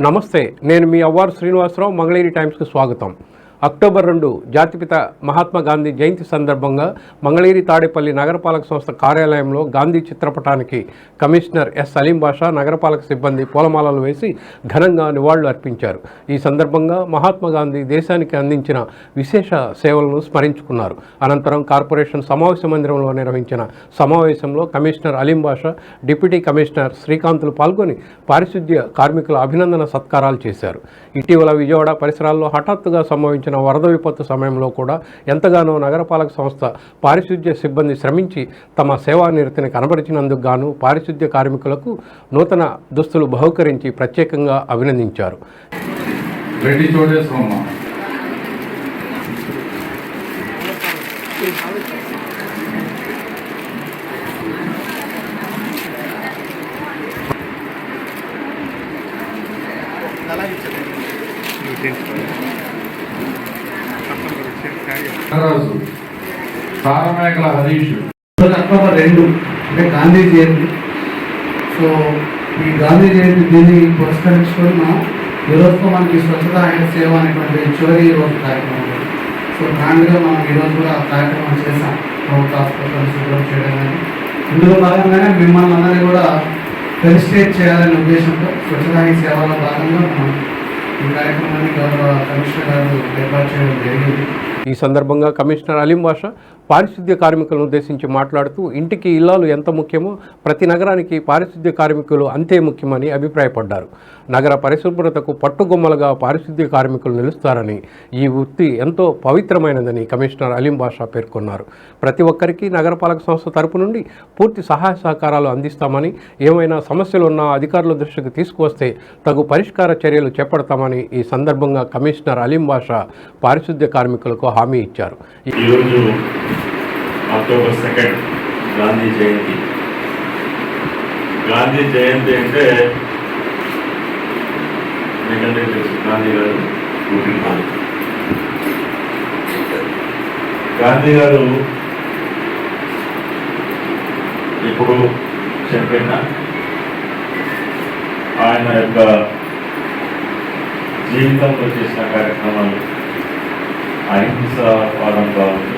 నమస్తే నేను మీ అవ్వారు శ్రీనివాసరావు మంగళగిరి టైమ్స్కి స్వాగతం. అక్టోబర్ రెండు జాతిపిత మహాత్మా గాంధీ జయంతి సందర్భంగా మంగళగిరి తాడేపల్లి నగరపాలక సంస్థ కార్యాలయంలో గాంధీ చిత్రపటానికి కమిషనర్ ఎస్ సలీం బాషా నగరపాలక సిబ్బంది పూలమాలలు వేసి ఘనంగా నివాళులు అర్పించారు. ఈ సందర్భంగా మహాత్మా గాంధీ దేశానికి అందించిన విశేష సేవలను స్మరించుకున్నారు. అనంతరం కార్పొరేషన్ సమావేశ మందిరంలో నిర్వహించిన సమావేశంలో commissioner Aleem Basha deputy commissioner శ్రీకాంతులు పాల్గొని పారిశుద్ధ్య కార్మికుల అభినందన సత్కారాలు చేశారు. ఇటీవల విజయవాడ పరిసరాల్లో హఠాత్తుగా సంభవించిన వరద విపత్తు సమయంలో కూడా ఎంతగానో నగరపాలక సంస్థ పారిశుద్ధ్య సిబ్బంది శ్రమించి తమ సేవా నిరతిని కనబరిచినందుకు గాను పారిశుద్ధ్య కార్మికులకు నూతన దుస్తులు బహుకరించి ప్రత్యేకంగా అభినందించారు. రెడ్డి చోటేశ్వరమ్మ రాజు తారమేకల హరీష్. అక్టోబర్ రెండు అంటే గాంధీ జయంతి. సో ఈ గాంధీ జయంతి దీన్ని పురస్కరించుకొని మనం ఈరోజుతో మనకి స్వచ్ఛత ఆయన సేవ అనేటువంటి చివరి రోజు కార్యక్రమం. ఉంది. సో దానిలో మనం ఈరోజు కూడా కార్యక్రమం చేసాం ప్రభుత్వ హాస్పిటల్ శుభ్రం చేయడం కానీ. ఇందులో భాగంగానే మిమ్మల్ని అందరినీ కూడా ఫెలిసిటేట్ చేయాలనే ఉద్దేశంతో స్వచ్ఛత సేవలో భాగంగా మనం ఈ కార్యక్రమాన్ని గౌరవ కమిషనర్ గారు ఏర్పాటు చేయడం జరిగింది. ఈ సందర్భంగా కమిషనర్ అలీం బాషా పారిశుద్ధ్య కార్మికులను ఉద్దేశించి మాట్లాడుతూ ఇంటికి ఇల్లాలు ఎంత ముఖ్యమో ప్రతి నగరానికి పారిశుద్ధ్య కార్మికులు అంతే ముఖ్యమని అభిప్రాయపడ్డారు. నగర పరిశుభ్రతకు పట్టుగొమ్మలుగా పారిశుద్ధ్య కార్మికులు నిలుస్తారని ఈ వృత్తి ఎంతో పవిత్రమైనదని కమిషనర్ అలీం బాషా పేర్కొన్నారు. ప్రతి ఒక్కరికి నగరపాలక సంస్థ తరపు నుండి పూర్తి సహాయ సహకారాలు అందిస్తామని ఏమైనా సమస్యలు ఉన్నా అధికారుల దృష్టికి తీసుకువస్తే తగు పరిష్కార చర్యలు చేపడతామని ఈ సందర్భంగా కమిషనర్ అలీం బాషా పారిశుద్ధ్య కార్మికులకు హామీ ఇచ్చారు. ఈరోజు అక్టోబర్ సెకండ్ గాంధీ జయంతి. గాంధీ జయంతి అంటే మీకంటే తెలుసు గాంధీ గారు పుట్టినరోజు గాంధీ గారు ఇప్పుడు చనిపోయిన ఆయన యొక్క జీవితంలో చేసిన కార్యక్రమాలు అహింసవాదం కావచ్చు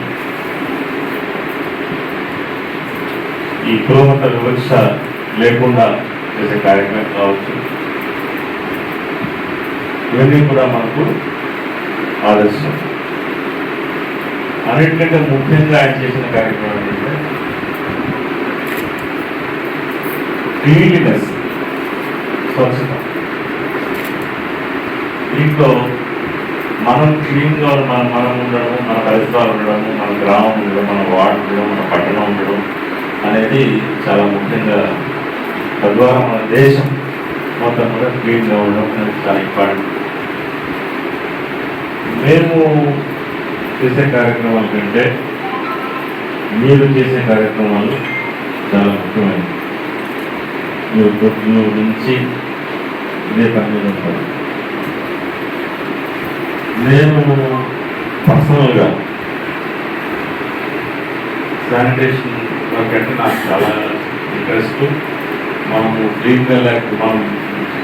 ఈ కులమత వివక్ష లేకుండా చేసే కార్యక్రమం కావచ్చు. ఇవన్నీ కూడా మనకు ఆదర్శం. అన్నిటికంటే ముఖ్యంగా ఆయన చేసిన కార్యక్రమం ఏంటంటే క్లీన్లీనెస్ స్వచ్ఛత. దీంట్లో మనం క్లీన్గా మన మనం ఉండడం మన పరిసరాలు ఉండడం మన గ్రామం ఉండడం మన వార్డు ఉండడం మన పట్టణం ఉండడం అనేది చాలా ముఖ్యంగా తద్వారా మన దేశం మొత్తం కూడా క్లీన్గా ఉండడం అనేది చాలా ఇంపార్టెంట్. మేము చేసే కార్యక్రమాల కంటే మీరు చేసే కార్యక్రమాలు చాలా ముఖ్యమైనవి. మీరు పొద్దున్న నుంచి ఇదే పని మీద ఉంటారు. నేను పర్సనల్గా శానిటేషన్ వర్క్ అంటే నాకు చాలా ఇంట్రెస్ట్ మనము క్లీన్గా లేక మనం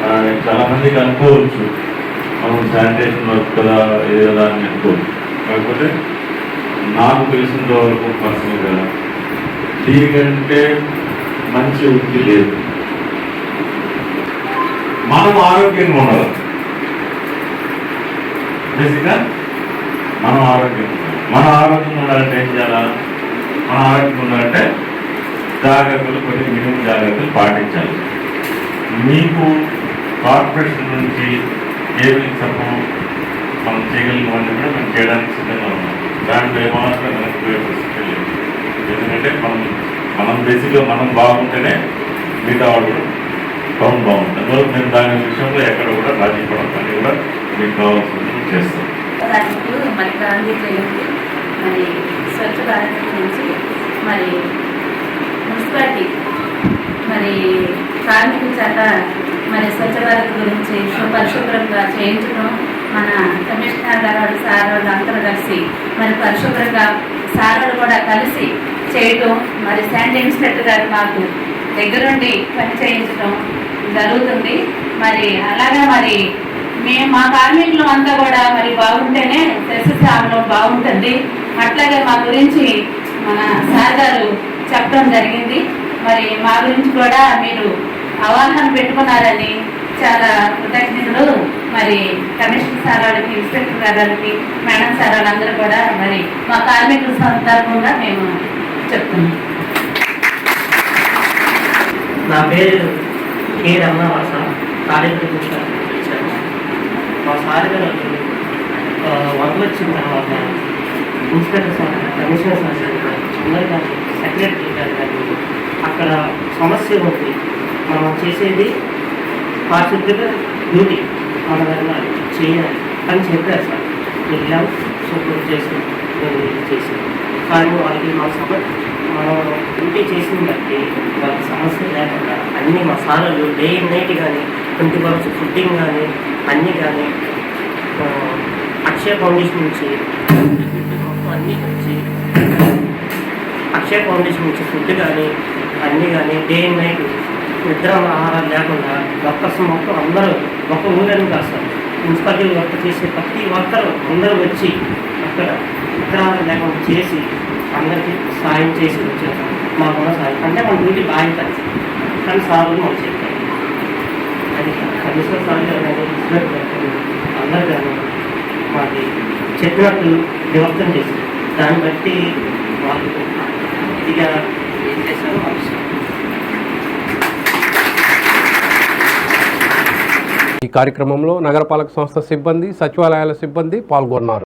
చాలామందికి చాలా మందికి అనుకోవచ్చు మనం శానిటేషన్ వర్క్ కదా ఏదో అని అనుకోవచ్చు. కాకపోతే నాకు తెలిసినంత వరకు పర్సనల్గా దీనికంటే మంచి వృత్తి లేదు. మనం ఆరోగ్యంగా ఉండాలి. బేసిక్గా మనం ఆరోగ్యం. మన ఆరోగ్యం ఉండాలంటే ఏం చేయాలా? మన ఆరోగ్యం ఉండాలంటే జాగ్రత్తలు కొన్ని మినిమం జాగ్రత్తలు పాటించాలి. మీకు కార్పొరేషన్ నుంచి ఏమి సపోర్ట్ మనం చేయగలిగినవన్నీ కూడా మనం చేయడానికి సిద్ధంగా ఉన్నాం. దాంట్లో ఏమాత్రం మనకు పోయే పరిస్థితి లేదు. ఎందుకంటే మనం మనం బేసిక్గా మనం బాగుంటేనే మిగతా వాళ్ళు కూడా టౌన్ బాగుంటుంది అందువల్ల మేము దాని విషయంలో ఎక్కడ కూడా రాజీ పడతాను కూడా మీకు కావాల్సింది. చేస్తాం మరి గాంధీ జయంతి మరి స్వచ్ఛ భారత్ గురించి మరి మున్సిపాలిటీ మరి కార్మికుల చేత మరి స్వచ్ఛ భారత్ గురించి పరిశుభ్రంగా చేయించడం మన కమిషనర్ గారు సార్ వాళ్ళు అందరూ కలిసి మరి పరిశుభ్రంగా సార్ వాళ్ళు కూడా కలిసి చేయటం మరి శానిటరీ ఇన్స్పెక్టర్ గారు మాకు దగ్గరుండి పని చేయించడం జరుగుతుంది మరి అలాగా మరి మేము మా కార్మికులు అంతా కూడా మరి బాగుంటేనే సస్యశ్యామలం బాగుంటుంది. అట్లాగే మా గురించి మన సార్ గారు చెప్పడం జరిగింది. మరి మా గురించి కూడా మీరు అవగాహన పెట్టుకున్నారని చాలా కృతజ్ఞతలు. మరి కమిషనర్ సార్ వాళ్ళకి ఇన్స్పెక్టర్ గారు వాళ్ళకి మేడం సార్ వాళ్ళందరూ కూడా మరి మా కార్మికుల సందర్భంగా మేము చెప్తున్నాం. నా పేరు కే రమణవాస కార్యక్రమ ఇచ్చాను మా సార్ గారు వచ్చిన తర్వాత ఇన్స్పెక్టర్ సార్ కమిషనర్ సార్ అందరు కానీ సెక్రటరీ గారు కానీ అక్కడ సమస్య ఉంది మనం చేసేది పారిశుద్ధ్య డ్యూటీ మన దగ్గర చేయాలి అని చెప్పారు సార్ వెళ్ళాం సూపర్ చేసి చేసాం కానీ వాళ్ళకి మా సమ మనం డ్యూటీ చేసిన బట్టి వాళ్ళకి సమస్య లేకుండా అన్ని మసాలాలు డే నైట్ కానీ ట్వంటీ అవర్స్ ఫుడ్డింగ్ కానీ అన్నీ కానీ అక్షయ ఫౌండేషన్ నుంచి మొత్తం అన్నీ వచ్చి అక్షయ ఫౌండేషన్ నుంచి ఫుడ్ కానీ అన్నీ కానీ డే అండ్ నైట్ నిద్ర ఆహారాలు లేకుండా వర్కర్స్ మొత్తం అందరూ ఒక ఊరని కాస్తారు మున్సిపాలిటీ వర్క్ చేసే ప్రతి వర్కర్ అందరూ వచ్చి అక్కడ నిద్ర ఆహారం లేకుండా చేసి అందరికీ సాయం చేసి వచ్చారు మాకున్న సాయం. అంటే మన డ్యూటీ బాధ్యత కానీ సార్లు మాకు చెప్పారు. అది కమిషనర్ కానీ కానీ చెప్పినట్టు దాన్ని బట్టి వాళ్ళు ఇక ఏం చేశారో ఈ కార్యక్రమంలో నగరపాలక సంస్థ సిబ్బంది సచివాలయాల సిబ్బంది పాల్గొన్నారు.